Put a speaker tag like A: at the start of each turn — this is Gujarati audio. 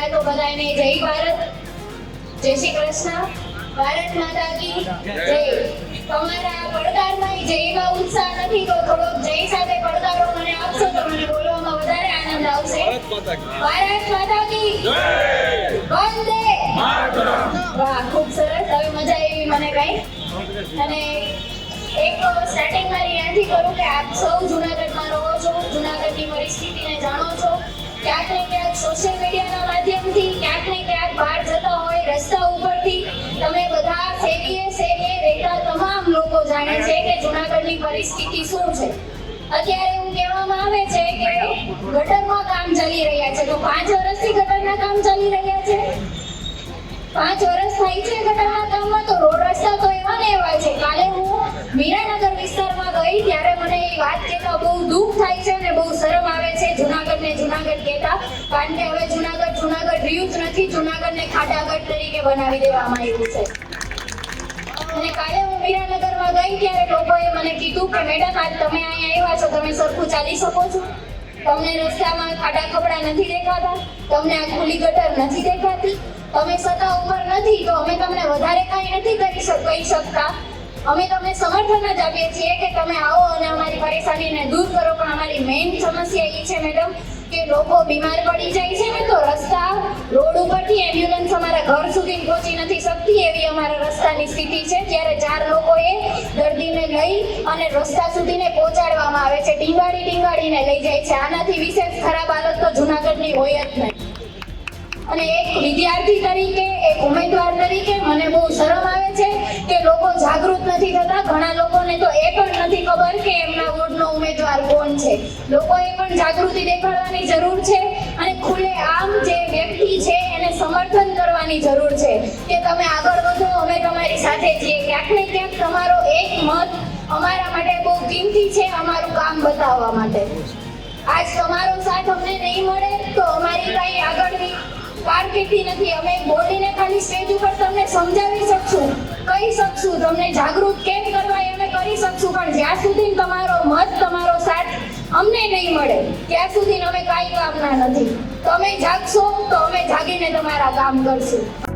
A: પહેલા તો બધાને જય ભારત. જય શ્રી કૃષ્ણ. ભારત માતા કી જય. તમારા પડકારમાં જયમાં ઉત્સાહ નથી તો થોડોક જય સાથે પડકારો મને આપશો તો મને બોલવામાં વધારે આનંદ આવશે. ભારત માતા કી. વંદે. વાહ ખૂબ સરસ. હવે મજા આવી મને કઈ. અને એક સ્ટાર્ટિંગ મારી ત્યાંથી કરું કે આપ સૌ જુનાગઢમાં રહો છો. જુનાગઢની પરિસ્થિતિને જાણો. ક્યાંક ને ક્યાંક સોશિયલ મીડિયાના માધ્યમથી, ક્યાંક ને ક્યાંક બહાર જતા હોય, રસ્તા ઉપરથી, તમે બધા શેરીએ શેરીએ રહેતા તમામ લોકો જાણે છે કે જુનાગઢની પરિસ્થિતિ શું છે. અત્યારે એવું કહેવામાં આવે છે કે ગટરમાં કામ ચાલી રહ્યા છે. તો પાંચ વર્ષથી ગટરના કામ ચાલી રહ્યા છે? પાંચ વર્ષ થાય છે ગટરના કામમાં, તો રોડ રસ્તા તો એવા ને એવા છે. કાલે હું મીરાનગર વિસ્તારમાં ગઈ, ત્યારે મને એ વાત કહેતા બહુ દુઃખ થાય જુનાગઢ કહેતા કારણ કે હવે જુનાગઢ જુનાગઢ રહ્યું જ નથી. જુનાગઢને ખાડાગઢ તરીકે બનાવી દેવામાં આવ્યું છે. અને કાલે હું મીરાનગરમાં ગઈ ત્યારે લોકોએ મને કીધું કે, મેડમ, આજ તમે અહીંયા આવ્યા છો. તમે સરખું ચાલી શકો છો. તમને રસ્તામાં ખાડા ખબડા નથી દેખાતા. તમને આ ખુલ્લી ગટર નથી દેખાતી. તમે સત્તા ઉપર નથી, તો અમે તમને વધારે કાંઈ નથી કરી કહી શકતા. અમે તમને સમર્થન જ આપીએ છીએ કે તમે આવો અને અમારી પરેશાનીને દૂર કરો. પણ અમારી મેઇન સમસ્યા એ છે, મેડમ લોકો બીમાર પડી જાય છે ને, તો રસ્તા રોડ ઉપરથી એમ્બ્યુલન્સ અમારા ઘર સુધી પહોંચી નથી શકતી એવી અમારા રસ્તાની સ્થિતિ છે. ત્યારે ચાર લોકોએ દર્દીને લઈ અને રસ્તા સુધીને પહોંચાડવામાં આવે છે. ટીંગાડી ટીંગાડીને લઈ જાય છે. આનાથી વિશેષ ખરાબ હાલત તો જુનાગઢની હોય જ નહીં. અને એક વિદ્યાર્થી તરીકે, એક ઉમેદવાર તરીકે મને બહુ શરમ આવે છે. લોકોને તો એ પણ નથી ખબર કે એમના વોર્ડનો ઉમેદવાર કોણ છે. લોકોએ પણ જાગૃતિ દેખાડવાની જરૂર છે અને ખુલ્લે આમ જે વ્યક્તિ છે એને સમર્થન કરવાની જરૂર છે. કે તમે આગળ વધો, અમે તમારી સાથે છીએ ક્યાંક ને ક્યાંક તમારો એક મત અમારા માટે બહુ કિંમતી છે અમારું કામ બતાવવા માટે. આજ તમારો સાથ અમને નહીં મળે તો અમારી કઈ આગળની કારકિર્દી નથી. અમે બોલીને ખાલી સ્ટેજ ઉપર તમને સમજાવી શકશું, કહી શકશું, તમને જાગૃત કેમ તમારો મત, તમારો સાથ અમને નહીં મળે. ત્યાં સુધી અમે કાંઈ કામના નથી. તમે જાગશો તો અમે જાગીને તમારા કામ કરશું.